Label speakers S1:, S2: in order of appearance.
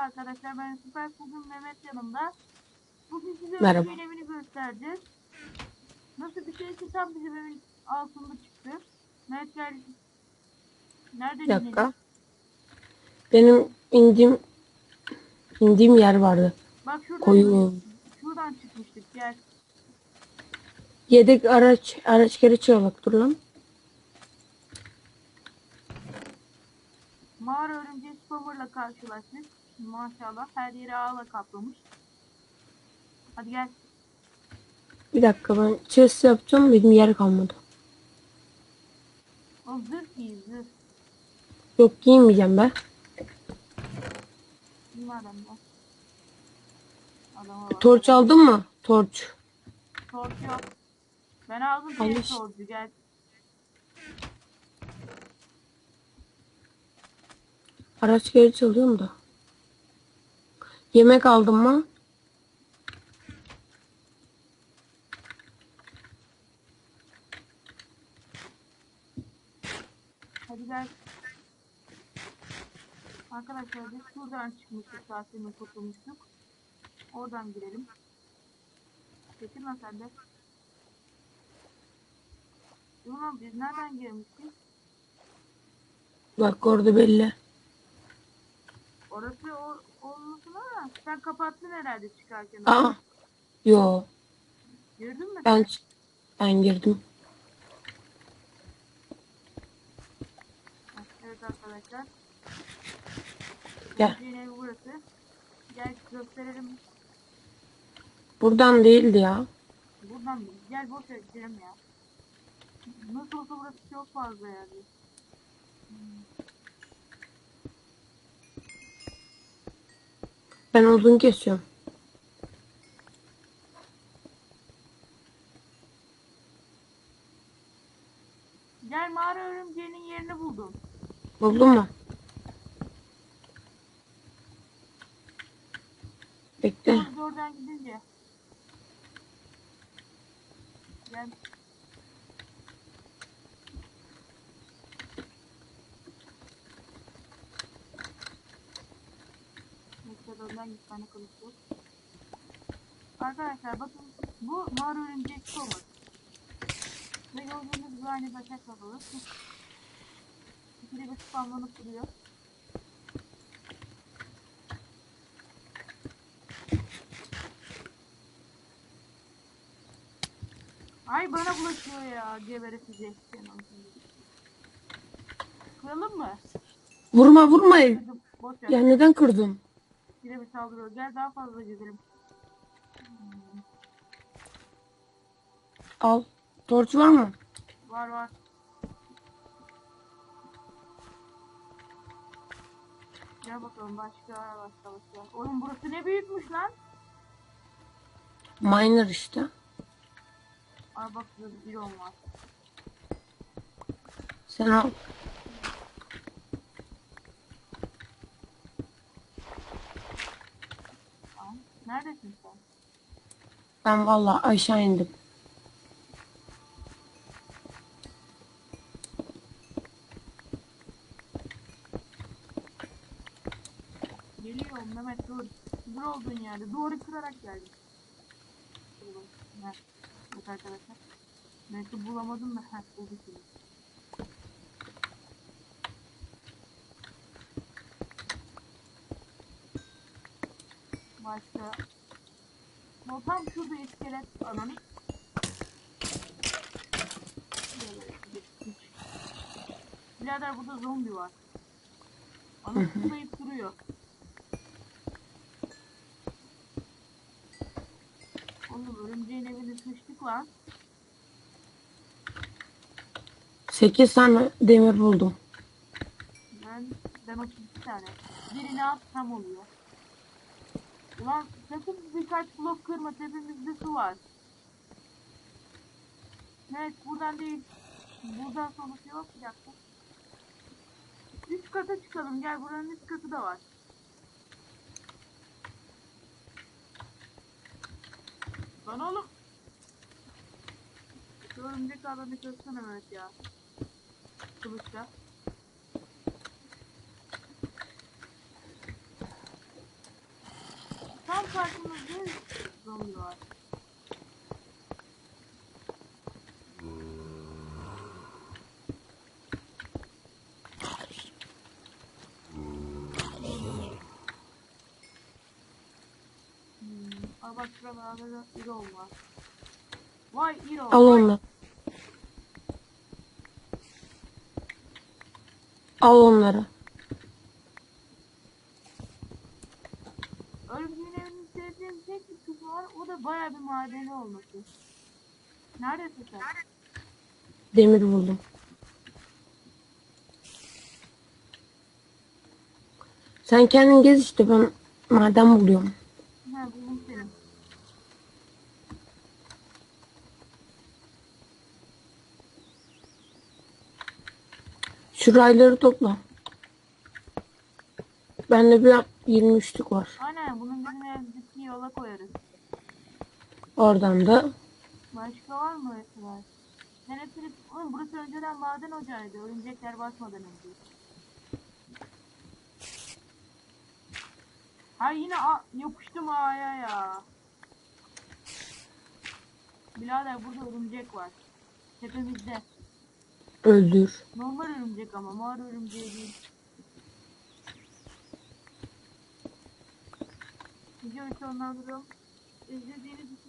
S1: arkadaşlar ben Süper bugün Mehmet yanımda. Bugün size
S2: Merhaba.
S1: Örümceğin evini göstereceğiz. Nasıl bir şeyse tam bizim evin altında çıktı. Mehmet gel. Nereden
S2: Bir dakika.
S1: inelim?
S2: Benim indiğim indiğim yer vardı.
S1: Bak şuradan,
S2: Koyun.
S1: şuradan çıkmıştık gel.
S2: Yedek araç araç gereç olarak dur lan.
S1: Mağara örümceği spammer'la karşılaştık. Maşallah her yeri ağla kaplamış. Hadi gel.
S2: Bir dakika ben chest yapacağım benim yer kalmadı.
S1: O zırh giy zırh.
S2: Yok giymeyeceğim.
S1: Giy madem de. Adama bak.
S2: Torç aldın mı? Torç.
S1: Torç yok. Ben aldım
S2: Al
S1: senin
S2: işte.
S1: torcu gel.
S2: Araç gereç alıyorum da. Yemek aldım mı?
S1: Hadi gel. Arkadaşlar biz şuradan çıkmıştık zaten kurtulmuştuk. Oradan girelim. Getirme sen de. Ulan biz nereden girmiştik?
S2: Bak orada belli.
S1: Orası o, olmasın ama sen kapattın herhalde çıkarken.
S2: Aa. Yo
S1: Girdin mi?
S2: ben ben girdim.
S1: Evet arkadaşlar.
S2: Gel.
S1: Evi burası. Gel gösterelim.
S2: Buradan değildi ya.
S1: Buradan? Gel boş ver gidelim ya. Nasıl olsa burası çok fazla yani.
S2: Ben odun kesiyorum.
S1: Gel mağara örümceğinin yerini buldum.
S2: Buldun mu? Bekle.
S1: Oradan gidince. Gel. Oradan git tane kılıç yok. Arkadaşlar bakın bu mağara örümcek soğuk. Ve gördüğünüz gibi aynı başak kafalı. İkili bir spamlanıp duruyor. Ay bana bulaşıyor ya geberetecek seni. Kıralım mı?
S2: Vurma vurma. Ya neden kırdın?
S1: Yine bir saldırıyor. Gel daha fazla gezelim.
S2: Al. Torç var mı?
S1: Var var. Gel bakalım başka başka başka. Oğlum burası ne büyükmüş lan.
S2: Miner işte.
S1: Ay bak bir var.
S2: Sen al.
S1: Neredesin sen?
S2: Ben vallahi aşağı indim.
S1: Geliyorum Mehmet dur. Dur olduğun yerde. Doğru kırarak geldim. Bak arkadaşlar. Mehmet'i bulamadım da. Heh bulduk Başka. O tam şurada iskelet alanı. Birader burada zombi var. Ana zıplayıp duruyor. Oğlum örümceğin evini sıçtık lan.
S2: 8 tane demir buldum.
S1: Ben, ben 32 tane. Birini at tam oluyor. Ulan sakın birkaç blok kırma tepemizde su var. Evet buradan değil. Buradan sonrası yok bir dakika. Kata çıkalım gel buranın üst katı da var. Lan oğlum. Şu örümcek adamı çözsene Mehmet ya. Kılıçla. Tam karşımızda zombi var. Hmm. Bak şuralarda İrol var. Vay İrol.
S2: Al onları. Al onları.
S1: Evinin sevdiğim tek bir kısmı var. O da bayağı bir madeni olması. Neredesin sen?
S2: Demir buldum. Sen kendin gez işte ben maden buluyorum.
S1: Ha buldum seni.
S2: Şu rayları topla. Bende bir 23'lük var.
S1: Aynen bunun ciddi yola koyarız.
S2: Oradan da
S1: Başka var mı mesela? Elektrik, oğlum burası önceden maden ocağıydı. Örümcekler basmadan önce. Ha yine a yokuştum A'ya ya. Birader burada örümcek var. Tepemizde.
S2: öldür.
S1: Normal örümcek ama mağara örümceği değil. Videoyu sonlandırıyorum. İzlediğiniz için